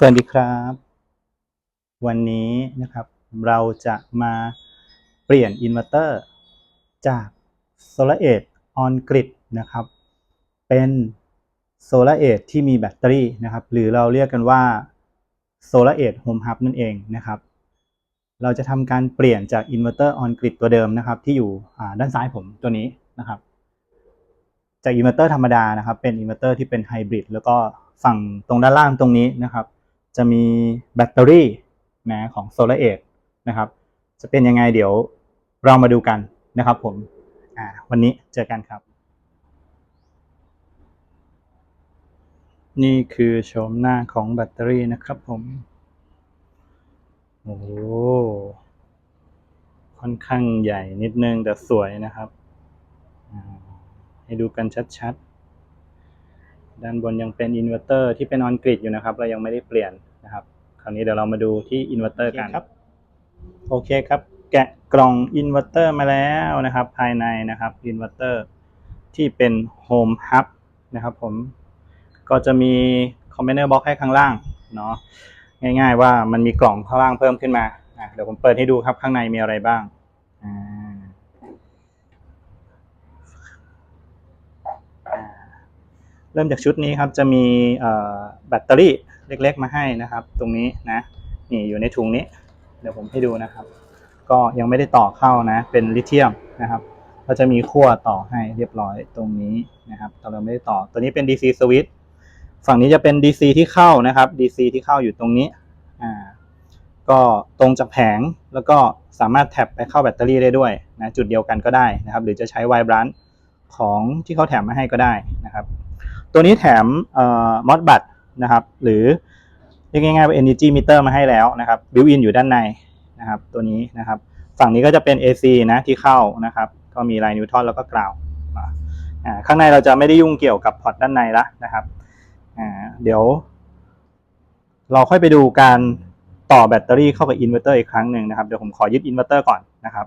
สวัสดีครับ วันนี้นะครับเราจะมาเปลี่ยนอินเวอร์เตอร์จาก Solar Edge On Grid นะครับ เป็น Solar e d ที่มีแบตเตอรี่นะครับ หรือเราเรียกกันว่า Solar Edge Home Hub นั่นเองนะครับ เราจะทำการเปลี่ยนจากอินเวอร์เตอร์ On Grid ตัวเดิมนะครับ ที่อยู่ด้านซ้ายผมตัวนี้นะครับ จากอินเวอร์เตอร์ธรรมดานะครับ เป็นอินเวอร์เตอร์ที่เป็นไฮบริดแล้วก็ฝั่งตรงด้านล่างตรงนี้นะครับ จะมีแบตเตอรี่นะของ Solar Edge นะครับ จะเป็นยังไงเดี๋ยวเรามาดูกันนะครับผมวันนี้เจอกันครับ นี่คือโฉมหน้าของแบตเตอรี่นะครับผม โอ้ค่อนข้างใหญ่นิดนึงแต่สวยนะครับให้ดูกันชัดๆ ด้านบนยังเป็นอินเวอร์เตอร์ที่เป็นออนกริดอยู่นะครับ เรายังไม่ได้เปลี่ยน นะครับ คราวนี้เดี๋ยวเรามาดูที่อินเวอร์เตอร์กันครับ โอเคครับ แกะกล่องอินเวอร์เตอร์มาแล้วนะครับ ภายในนะครับอินเวอร์เตอร์ที่เป็นโฮมฮับนะครับผมก็จะมีคอมเมนเนอร์บล็อกให้ข้างล่างเนาะง่าย ๆ ว่ามันมีกล่องข้างล่างเพิ่มขึ้นมาอะเดี๋ยวผมเปิดให้ดูครับข้างในมีอะไรบ้างอ่าอ่าเริ่มจากชุดนี้ครับจะมีเอ่อแบตเตอรี่ เล็กๆมาให้นะครับ ตรงนี้นะนี่อยู่ในถุงนี้ เดี๋ยวผมให้ดูนะครับ ก็ยังไม่ได้ต่อเข้านะ เป็นลิเธียมนะครับก็จะมีขั้วต่อให้เรียบร้อยตรงนี้นะครับแต่เราไม่ได้ต่อ ตัวนี้เป็น DC switch ฝั่งนี้จะเป็น DC ที่เข้านะครับ DC ที่เข้าอยู่ตรงนี้อ่าก็ตรงจากแผงแล้วก็สามารถแท็บไปเข้าแบตเตอรี่ได้ด้วยนะจุดเดียวกันก็ได้นะครับ หรือจะใช้ไวบรันของที่เขาแถมมาให้ก็ได้นะครับ ตัวนี้แถมอ่อมอสบัต นะครับ หรือเรียกง่ายๆว่า energy meter มาให้แล้วนะครับ built in อยู่ด้านในนะครับ ตัวนี้นะครับ ฝั่งนี้ก็จะเป็น AC นะที่เข้านะครับ ก็มีลายนิวทรอนแล้วก็กราวข้างในเราจะไม่ได้ยุ่งเกี่ยวกับพอร์ตด้านในละนะครับเดี๋ยว เราค่อยไปดูการต่อแบตเตอรี่เข้ากับอินเวอร์เตอร์อีกครั้งหนึ่งนะครับ เดี๋ยวผมขอยึดอินเวอร์เตอร์ก่อนนะครับ